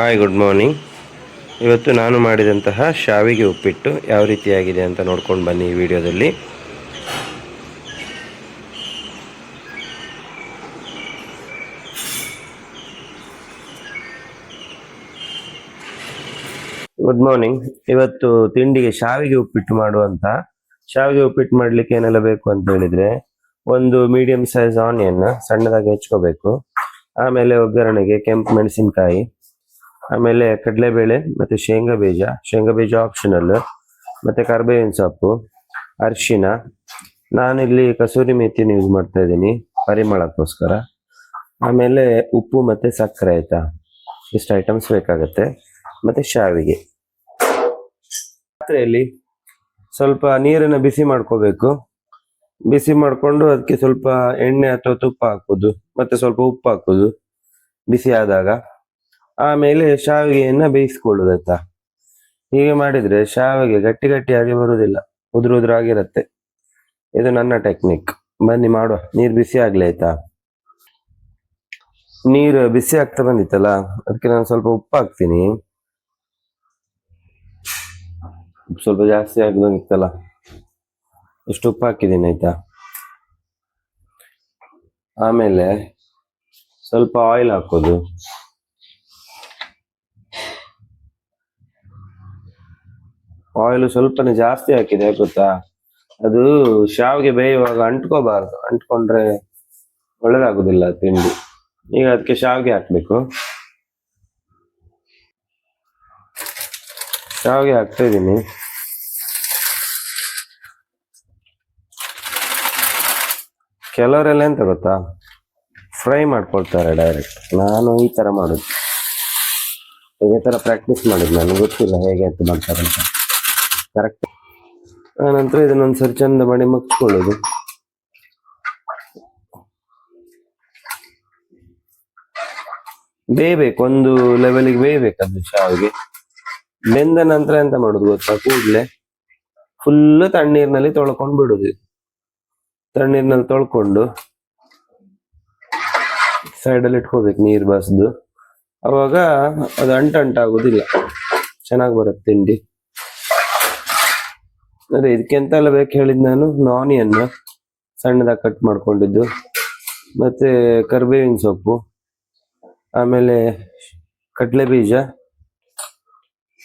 Hi good morning ಇವತ್ತು ನಾನು ಮಾಡಿದಂತಹ ಶಾವಿಗೆ ಉಪ್ಪಿಟ್ಟು ಯಾವ ರೀತಿಯಾಗಿದೆ ಅಂತ ನೋಡ್ಕೊಂಡು ಬನ್ನಿ ಈ ವಿಡಿಯೋದಲ್ಲಿ. ಗುಡ್ ಮಾರ್ನಿಂಗ್ ಇವತ್ತು ತಿಂಡಿಗೆ ಶಾವಿಗೆ ಉಪ್ಪಿಟ್ಟು ಮಾಡುವಂತ. ಶಾವಿಗೆ ಉಪ್ಪಿಟ್ಟು ಮಾಡ್ಲಿಕ್ಕೆ ಏನೆಲ್ಲ ಬೇಕು ಅಂತ ಹೇಳಿದ್ರೆ ಒಂದು ಮೀಡಿಯಂ ಸೈಜ್ ಆನಿಯನ್ ಸಣ್ಣದಾಗಿ ಹೆಚ್ಕೋಬೇಕು. ಆಮೇಲೆ ಒಗ್ಗರಣೆಗೆ ಕೆಂಪು ಮೆಣಸಿನಕಾಯಿ ಆಮೇಲೆ ಕಡಲೆಬೇಳೆ ಮತ್ತೆ ಶೇಂಗಾ ಬೀಜ. ಶೇಂಗಾ ಬೀಜ ಆಪ್ಷನಲ್ ಮತ್ತೆ ಕರ್ಬೇವಿನ ಸೊಪ್ಪು, ಅರಿಶಿನ. ನಾನಿಲ್ಲಿ ಕಸೂರಿ ಮೆಥಿನ ಯೂಸ್ ಮಾಡ್ತಾ ಇದ್ದೀನಿ ಪರಿಮಳಕ್ಕೋಸ್ಕರ. ಆಮೇಲೆ ಉಪ್ಪು ಮತ್ತೆ ಸಕ್ಕರೆ ಆಯಿತಾ? ಇಷ್ಟು ಐಟಮ್ಸ್ ಬೇಕಾಗತ್ತೆ. ಮತ್ತೆ ಶಾವಿಗೆ. ಪಾತ್ರೆಯಲ್ಲಿ ಸ್ವಲ್ಪ ನೀರನ್ನು ಬಿಸಿ ಮಾಡ್ಕೋಬೇಕು. ಬಿಸಿ ಮಾಡಿಕೊಂಡು ಅದಕ್ಕೆ ಸ್ವಲ್ಪ ಎಣ್ಣೆ ಅಥವಾ ತುಪ್ಪ ಹಾಕೋದು, ಮತ್ತೆ ಸ್ವಲ್ಪ ಉಪ್ಪು ಹಾಕೋದು ಬಿಸಿ ಆದಾಗ. ಆಮೇಲೆ ಶಾವಿಗೆಯನ್ನ ಬೇಯಿಸ್ಕೊಳ್ಳೋದು ಆಯ್ತಾ? ಹೀಗೆ ಮಾಡಿದ್ರೆ ಶಾವಿಗೆ ಗಟ್ಟಿ ಗಟ್ಟಿಯಾಗಿ ಬರುವುದಿಲ್ಲ. ಉದುರು ಉದುರಾಗಿರುತ್ತೆ. ಇದು ನನ್ನ ಟೆಕ್ನಿಕ್ ಬನ್ನಿ ಮಾಡುವ. ನೀರು ಬಿಸಿ ಆಗ್ಲಿ ಆಯ್ತಾ? ನೀರು ಬಿಸಿ ಆಗ್ತಾ ಬಂದಿತ್ತಲ್ಲ? ಅದಕ್ಕೆ ನಾನು ಸ್ವಲ್ಪ ಉಪ್ಪು ಹಾಕ್ತೀನಿ. ಸ್ವಲ್ಪ ಜಾಸ್ತಿ ಆಗ್ಲಿತ್ತಲ್ಲ ಇಷ್ಟು ಉಪ್ಪು ಹಾಕಿದ್ದೀನಿ ಆಯ್ತಾ? ಆಮೇಲೆ ಸ್ವಲ್ಪ ಆಯಿಲ್ ಹಾಕೋದು. ಆಯಿಲ್ ಸ್ವಲ್ಪನೇ ಜಾಸ್ತಿ ಹಾಕಿದೆ, ಗೊತ್ತಾ? ಅದು ಶಾವಿಗೆ ಬೇಯುವಾಗ ಅಂಟ್ಕೋಬಾರ್ದು. ಅಂಟ್ಕೊಂಡ್ರೆ ಒಳ್ಳೇದಾಗುದಿಲ್ಲ ತಿಂಡಿ. ಈಗ ಅದಕ್ಕೆ ಶಾವಿಗೆ ಹಾಕ್ಬೇಕು. ಶಾವಿಗೆ ಹಾಕ್ತಾ ಇದ್ದೀನಿ. ಕೆಲವರೆಲ್ಲ ಎಂತ ಗೊತ್ತಾ? ಫ್ರೈ ಮಾಡ್ಕೊಳ್ತಾರೆ ಡೈರೆಕ್ಟ್ ನಾನು ಈ ತರ ಮಾಡುದು. ಈ ತರ ಪ್ರಾಕ್ಟೀಸ್ ಮಾಡಿದ್, ನನಗೆ ಗೊತ್ತಿಲ್ಲ ಹೇಗೆ ಅಂತ ಮಾಡ್ತಾರೆ ಅಂತ. ಕರೆಕ್ಟ್ ಆನಂತರ ಇದನ್ನೊಂದ್ಸರಿ ಚಂದ ಮಾಡಿ ಮಗ್ಸ್ಕೊಳ್ಳೋದು. ಬೇಯಬೇಕು, ಒಂದು ಲೆವೆಲಿಗೆ ಬೇಯಬೇಕು ಅದು ಶಾವಿಗೆ. ಬೆಂದ ನಂತರ ಎಂತ ಮಾಡುದು ಗೊತ್ತಾ? ಕೂಡ್ಲೆ ಫುಲ್ ತಣ್ಣೀರ್ನಲ್ಲಿ ತೊಳ್ಕೊಂಡು ಬಿಡುದು ತಣ್ಣೀರ್ನಲ್ಲಿ ತೊಳ್ಕೊಂಡು ಸೈಡಲ್ಲಿ ಇಟ್ಕೋಬೇಕು ನೀರು ಬಸ್ದು ಅವಾಗ ಅದು ಅಂಟಂಟಾಗುದಿಲ್ಲ. ಚೆನ್ನಾಗಿ ಬರುತ್ತೆ ತಿಂಡಿ. ಅದೇ, ಇದಕ್ಕೆ ಎಂತೆಲ್ಲ ಬೇಕು ಹೇಳಿದ್ ನಾನು ಆನಿಯನ್ ಸಣ್ಣದಾಗಿ ಕಟ್ ಮಾಡ್ಕೊಂಡಿದ್ದು. ಮತ್ತೆ ಕರ್ಬೇವಿನ ಸೊಪ್ಪು, ಆಮೇಲೆ ಕಡಲೆ ಬೀಜ,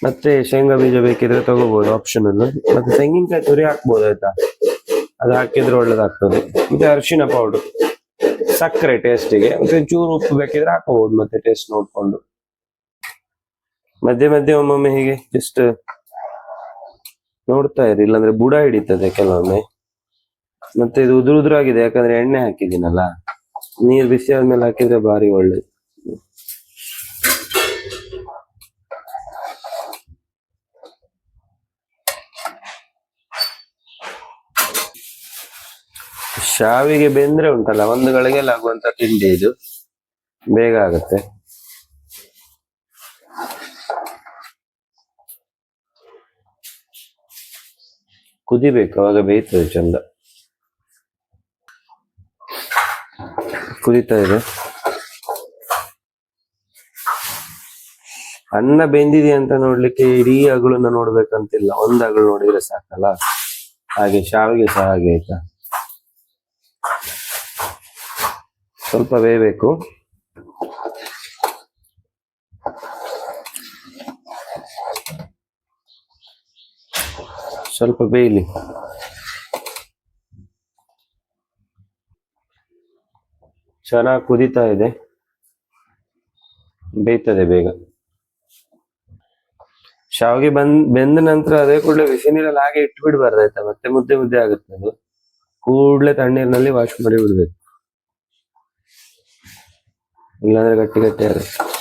ಮತ್ತೆ ಶೇಂಗಾ ಬೀಜ ಬೇಕಿದ್ರೆ ತಗೋಬಹುದು ಆಪ್ಷನಲ್ ಮತ್ತೆ ತೆಂಗಿನಕಾಯಿ ತುರಿ ಹಾಕ್ಬೋದು ಆಯ್ತಾ? ಅದು ಹಾಕಿದ್ರೆ ಒಳ್ಳೇದಾಗ್ತದೆ. ಮತ್ತೆ ಅರಿಶಿನ ಪೌಡರ್ ಸಕ್ಕರೆ ಟೇಸ್ಟಿಗೆ ಮತ್ತೆ ಚೂರು ಉಪ್ಪು ಬೇಕಿದ್ರೆ ಹಾಕಬಹುದು ಮತ್ತೆ ಟೇಸ್ಟ್ ನೋಡ್ಕೊಂಡು. ಮಧ್ಯೆ ಮಧ್ಯೆ ಒಮ್ಮೊಮ್ಮೆ ಹೀಗೆ ಜಸ್ಟ್ ನೋಡ್ತಾ ಇರಿ, ಇಲ್ಲಾಂದ್ರೆ ಬುಡ ಹಿಡಿತದೆ ಕೆಲವೊಮ್ಮೆ. ಮತ್ತೆ ಇದು ಉದುರು ಉದುರಾಗಿದೆ, ಯಾಕಂದ್ರೆ ಎಣ್ಣೆ ಹಾಕಿದ್ದೀನಲ್ಲ. ನೀರ್ ಬಿಸಿ ಆದ್ಮೇಲೆ ಹಾಕಿದ್ರೆ ಭಾರಿ ಒಳ್ಳೇದು. ಶಾವಿಗೆ ಬೆಂದ್ರೆ ಉಂಟಲ್ಲ, ಒಂದು ಗಳಿಗೆಲ್ಲ ಆಗುವಂತ ತಿಂಡಿ ಇದು. ಬೇಗ ಆಗುತ್ತೆ. ಕುದಿಬೇಕು ಅವಾಗ ಬೇಯ್ತದೆ ಚಂದ. ಕುದೀತಾ ಇದೆ. ಅನ್ನ ಬೆಂದಿದೆ ಅಂತ ನೋಡ್ಲಿಕ್ಕೆ ಇಡೀ ಅಗಳನ್ನ ನೋಡ್ಬೇಕಂತಿಲ್ಲ. ಒಂದ್ ಅಗಳು ನೋಡಿದ್ರೆ ಸಾಕಲ್ಲ? ಹಾಗೆ, ಶಾವಿಗೆ ಸಹ ಹಾಗೆ ಆಯ್ತಾ? ಸ್ವಲ್ಪ ಬೇಯಬೇಕು. ಸ್ವಲ್ಪ ಬೇಯಲಿ. ಚೆನ್ನಾಗಿ ಕುದೀತಾ ಇದೆ. ಬೇಯ್ತದೆ ಬೇಗ. ಶಾವಿಗೆ ಬಂದ್, ಬೆಂದ ನಂತರ ಅದೇ ಕೂಡಲೇ ಬಿಸಿ ನೀರಲ್ಲಿ ಹಾಗೆ ಇಟ್ಟು ಬಿಡ್ಬಾರ್ದು ಆಯ್ತಾ? ಮತ್ತೆ ಮುದ್ದೆ ಮುದ್ದೆ ಆಗುತ್ತೆ ಅದು. ಕೂಡಲೇ ತಣ್ಣೀರಿನಲ್ಲಿ ವಾಶ್ ಮಾಡಿ ಬಿಡ್ಬೇಕು. ಇಲ್ಲಾಂದ್ರೆ ಗಟ್ಟಿ ಗಟ್ಟಿ ಆಗುತ್ತೆ.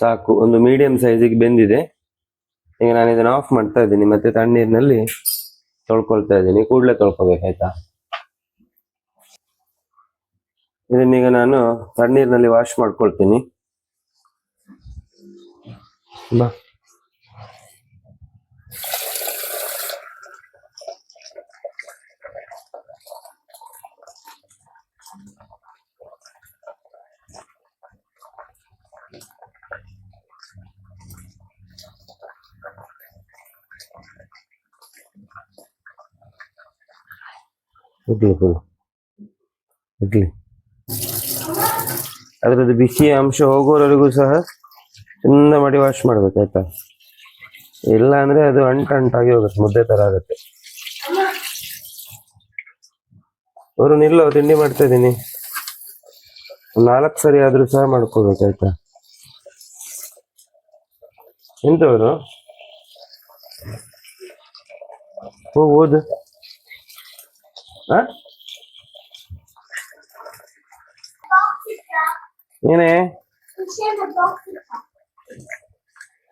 ಸಾಕು. ಒಂದು ಮೀಡಿಯಂ ಸೈಜಿಗೆ ಬೆಂದಿದೆ. ಈಗ ನಾನು ಇದನ್ನ ಆಫ್ ಮಾಡ್ತಾ ಇದ್ದೀನಿ. ಮತ್ತೆ ತಣ್ಣೀರಿನಲ್ಲಿ ತೊಳ್ಕೊಳ್ತಾ ಇದ್ದೀನಿ. ಕೂಡಲೇ ತೊಳ್ಕೊಬೇಕಾಯ್ತಾ ಇದನ್ನೀಗ ನಾನು ತಣ್ಣೀರಿನಲ್ಲಿ ವಾಶ್ ಮಾಡ್ಕೊಳ್ತೀನಿ. ಬಾ. ಇಡ್ಲಿ ಫುಲ್ ಇಡ್ಲಿ. ಅದರದ್ದು ಬಿಸಿ ಅಂಶ ಹೋಗೋವರೆಗೂ ಸಹ ಚಂದ ಮಾಡಿ ವಾಶ್ ಮಾಡ್ಬೇಕಾಯ್ತಾ ಇಲ್ಲ ಅಂದ್ರೆ ಅದು ಅಂಟ ಅಂಟಾಗಿ ಹೋಗುತ್ತೆ, ಮುದ್ದೆ ತರ ಆಗುತ್ತೆ. ಅವರು ನಿಲ್ಲ ತಿಂಡಿ ಮಾಡ್ತಾ ಇದ್ದೀನಿ. ನಾಲ್ಕು ಸರಿ ಆದ್ರೂ ಸಹ ಮಾಡ್ಕೋಬೇಕಾಯ್ತಾ ಎಂತವರು ಓ ಏನೇ?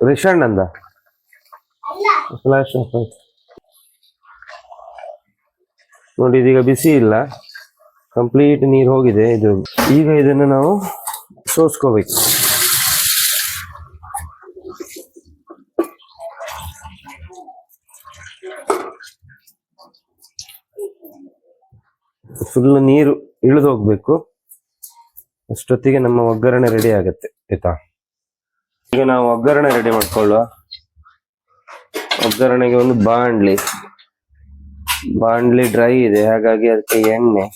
ರಿಷಣ್ ಅಂದ ನೋಡಿ ಇದೀಗ ಬಿಸಿ ಇಲ್ಲ. ಕಂಪ್ಲೀಟ್ ನೀರು ಹೋಗಿದೆ ಇದು. ಈಗ ಇದನ್ನು ನಾವು ಸೋಸ್ಕೋಬೇಕು. ಫುಲ್ ನೀರು ಇಳಿದು ಹೋಗ್ಬೇಕು. ಅಷ್ಟೊತ್ತಿಗೆ ನಮ್ಮ ಒಗ್ಗರಣೆ ರೆಡಿ ಆಗುತ್ತೆ, ಆಯ್ತಾ? ಈಗ ನಾವು ಒಗ್ಗರಣೆ ರೆಡಿ ಮಾಡ್ಕೊಳ್ಳುವ. ಒಗ್ಗರಣೆಗೆ ಒಂದು ಬಾಂಡ್ಲಿ. ಬಾಂಡ್ಲಿ ಡ್ರೈ ಇದೆ, ಹಾಗಾಗಿ ಅದಕ್ಕೆ ಎಣ್ಣೆ.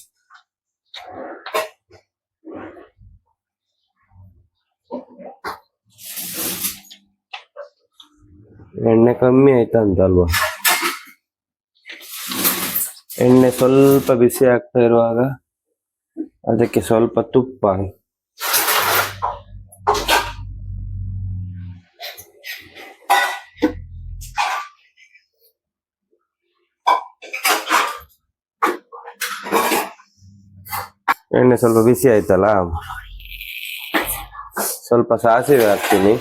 ಎಣ್ಣೆ ಕಮ್ಮಿ ಆಯ್ತಾ ಅಂತ ಅಲ್ವಾ? ಎಣ್ಣೆ ಸ್ವಲ್ಪ ಬಿಸಿ ಆಗ್ತಾ ಇರುವಾಗ ಅದಕ್ಕೆ ಸ್ವಲ್ಪ ತುಪ್ಪ ಎಣ್ಣೆ ಸ್ವಲ್ಪ ಬಿಸಿ ಆಯ್ತಲ್ಲ ಸ್ವಲ್ಪ ಸಾಸಿವೆ ಹಾಕ್ತೀನಿ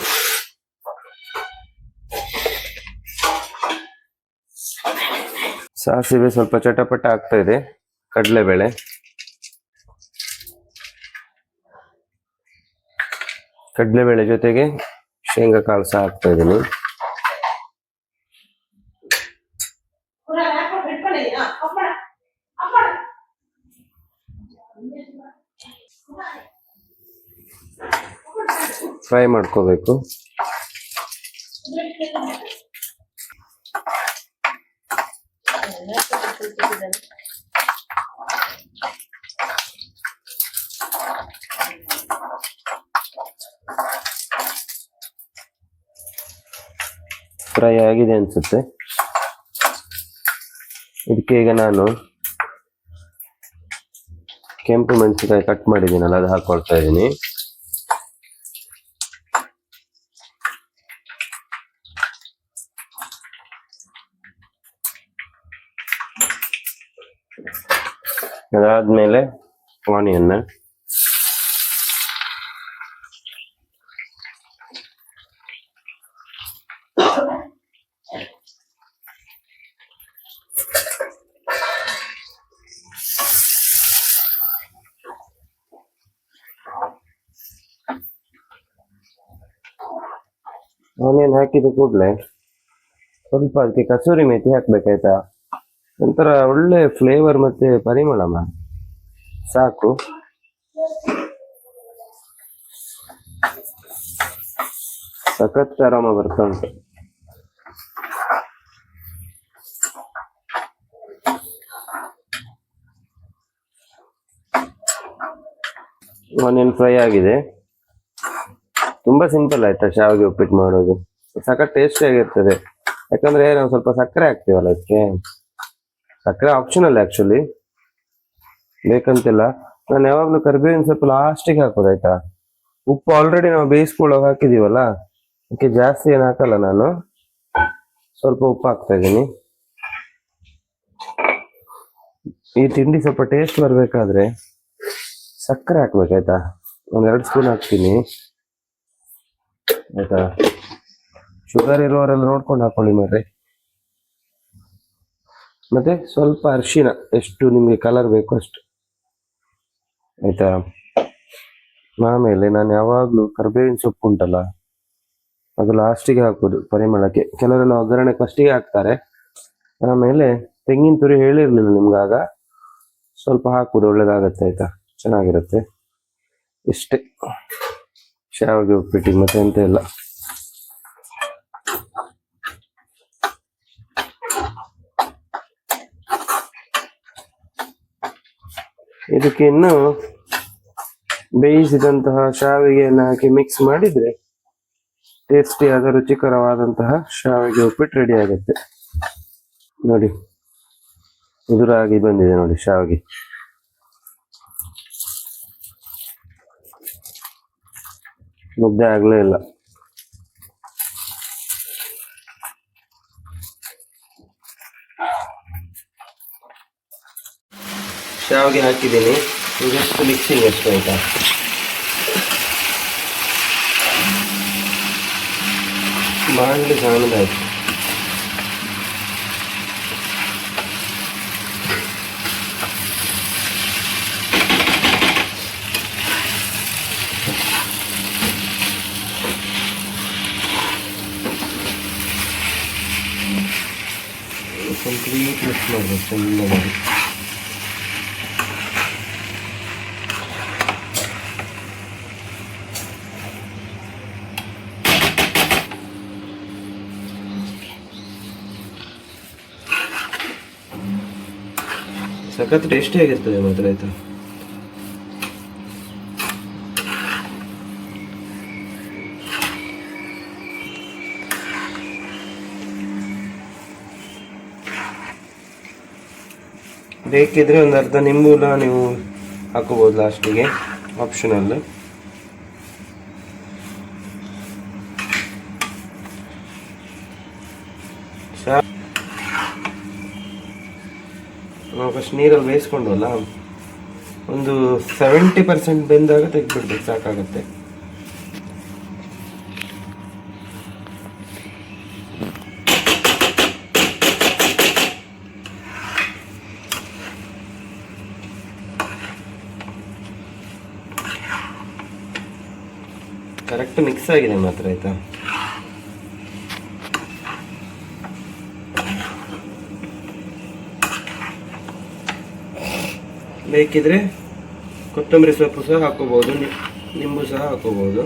ಸಾಸಿವೆ ಸ್ವಲ್ಪ ಚಟಪಟ ಆಗ್ತಾ ಇದೆ. ಕಡಲೆಬೇಳೆ ಕಡಲೆಬೇಳೆ ಜೊತೆಗೆ ಶೇಂಗಾ ಕಾಳು ಸಹ ಹಾಕ್ತಾ ಇದ್ದೀನಿ. ಫ್ರೈ ಮಾಡ್ಕೋಬೇಕು. ಫ್ರೈ ಆಗಿದೆ ಅನ್ಸುತ್ತೆ. ಇದಕ್ಕೆ ಈಗ ನಾನು ಕೆಂಪು ಮೆಣಸಿನಕಾಯಿ ಕಟ್ ಮಾಡಿದ್ದೀನಲ್ಲ ಅದು ಹಾಕೊಳ್ತಾ ಇದ್ದೀನಿ. ಅದಾದ್ಮೇಲೆ ಆನಿಯನ್ ಆನಿಯನ್ ಹಾಕಿದ ಕೂಡಲೇ ಸ್ವಲ್ಪ ಅದಕ್ಕೆ ಕಸೂರಿ ಮೇಥಿ ಹಾಕ್ಬೇಕಾಯ್ತಾ? ಒಂಥರ ಒಳ್ಳೆ ಫ್ಲೇವರ್ ಮತ್ತೆ ಪರಿಮಳ ಸಾಕು. ಸಖತ್ ಆರಾಮ ಬರ್ತಾ ಉಂಟು. ಆನಿಯನ್ ಫ್ರೈ ಆಗಿದೆ. ತುಂಬಾ ಸಿಂಪಲ್ ಆಯ್ತಾ ಶಾವಿಗೆ ಉಪ್ಪಿಟ್ಟು ಮಾಡೋದು. ಸಖತ್ ಟೇಸ್ಟಿ ಆಗಿರ್ತದೆ ಯಾಕಂದ್ರೆ ನಾವು ಸ್ವಲ್ಪ ಸಕ್ಕರೆ ಹಾಕ್ತೀವಲ್ಲ ಇದಕ್ಕೆ ಸಕ್ಕರೆ ಆಪ್ಷನಲ್ ಆಕ್ಚುಲಿ ಬೇಕಂತಿಲ್ಲ. ನಾನು ಯಾವಾಗಲೂ ಕರಿಬೇವಿನ ಸ್ವಲ್ಪ ಲಾಸ್ಟಿಗೆ ಹಾಕೋದಾಯ್ತಾ ಉಪ್ಪು ಆಲ್ರೆಡಿ ನಾವು ಬೇಯಿಸ್ಕೊಳ್ಳೋಕೆ ಹಾಕಿದೀವಲ್ಲ, ಅದಕ್ಕೆ ಜಾಸ್ತಿ ಏನು ಹಾಕಲ್ಲ ನಾನು. ಸ್ವಲ್ಪ ಉಪ್ಪು ಹಾಕ್ತಾ ಇದ್ದೀನಿ. ಈ ತಿಂಡಿ ಸ್ವಲ್ಪ ಟೇಸ್ಟ್ ಬರಬೇಕಾದ್ರೆ ಸಕ್ಕರೆ ಹಾಕ್ಬೇಕಾಯ್ತಾ ಒಂದೆರಡು ಸ್ಪೂನ್ ಹಾಕ್ತೀನಿ. ಆಯ್ತಾ? ಶುಗರ್ ಇರೋರೆಲ್ಲ ನೋಡ್ಕೊಂಡು ಹಾಕೊಳ್ಳಿ ಮಾರ್ರೆ. ಮತ್ತೆ ಸ್ವಲ್ಪ ಅರಿಶಿನ, ಎಷ್ಟು ನಿಮಗೆ ಕಲರ್ ಬೇಕು ಅಷ್ಟು. ಆಯ್ತಾ? ಆಮೇಲೆ ನಾನು ಯಾವಾಗಲೂ ಕರ್ಬೇವಿನ ಸೊಪ್ಪು ಉಂಟಲ್ಲ, ಅದು ಲಾಸ್ಟಿಗೆ ಹಾಕೋದು ಪರಿಮಳಕ್ಕೆ. ಕೆಲವರೆಲ್ಲ ಒಗ್ಗರಣೆ ಫಸ್ಟಿಗೆ ಹಾಕ್ತಾರೆ. ಆಮೇಲೆ ತೆಂಗಿನ ತುರಿ ಹೇಳಿರ್ಲಿಲ್ಲ ನಿಮ್ಗಾಗ ಸ್ವಲ್ಪ ಹಾಕೋದು, ಒಳ್ಳೇದಾಗತ್ತೆ ಆಯ್ತಾ? ಚೆನ್ನಾಗಿರುತ್ತೆ. ಇಷ್ಟೇ. ಶಾವಿಗೆ ಉಪ್ಪಿಟ್ಟು ಮತ್ತೆ ಎಂತ ಇಲ್ಲ ಇದಕ್ಕೆ ಇನ್ನು ಬೇಯಿಸಿದಂತಹ ಶಾವಿಗೆಯನ್ನು ಹಾಕಿ ಮಿಕ್ಸ್ ಮಾಡಿದ್ರೆ ಟೇಸ್ಟಿಯಾದ ರುಚಿಕರವಾದಂತಹ ಶಾವಿಗೆ ಉಪ್ಪಿಟ್ಟು ರೆಡಿ ಆಗುತ್ತೆ. ನೋಡಿ, ಉದುರಾಗಿ ಬಂದಿದೆ ನೋಡಿ ಶಾವಿಗೆ. ಮುದ್ದೆ ಆಗಲೇ ಇಲ್ಲ. ಶಾವಿಗೆ ಹಾಕಿದ್ದೀನಿ ಜಸ್ಟ್ ಮಿಕ್ಸಿಂಗ್ ಎಷ್ಟು ಆಯ್ತಾ ಬಾಣಲಿ ಸಣ್ಣದಾಯ್ತು ಕಂಪ್ಲೀಟ್ ಮಿಕ್ಸ್ ಮಾಡಬೇಕು ಚೆನ್ನಾಗಿ ಸಖತ್ ಟೇಸ್ಟಿ ಆಗಿರ್ತದೆ ಮಾತ್ರ ಆಯ್ತಾ? ಬೇಕಿದ್ರೆ ಒಂದು ಅರ್ಧ ನಿಂಬೂನ ನೀವು ಹಾಕೋಬಹುದು ಲಾಸ್ಟಿಗೆ ಆಪ್ಷನಲ್ ಫಸ್ಟ್ ನೀರಲ್ಲಿ ಬೇಯಿಸ್ಕೊಂಡಲ್ಲ ಒಂದು ಸೆವೆಂಟಿ ಪರ್ಸೆಂಟ್ ಬೆಂದಾಗ ತೆಗೆದ್ಬಿಡ್ಬೇಕು, ಸಾಕಾಗುತ್ತೆ. ಕರೆಕ್ಟ್ ಮಿಕ್ಸ್ ಆಗಿದೆ ಮಾತ್ರ, ಆಯ್ತಾ? ಬೇಕಿದ್ರೆ ಕೊತ್ತಂಬರಿ ಸೊಪ್ಪು ಸಹ ಹಾಕೋಬಹುದು ನಿ- ನಿಂಬು ಸಹ ಹಾಕೋಬಹುದು.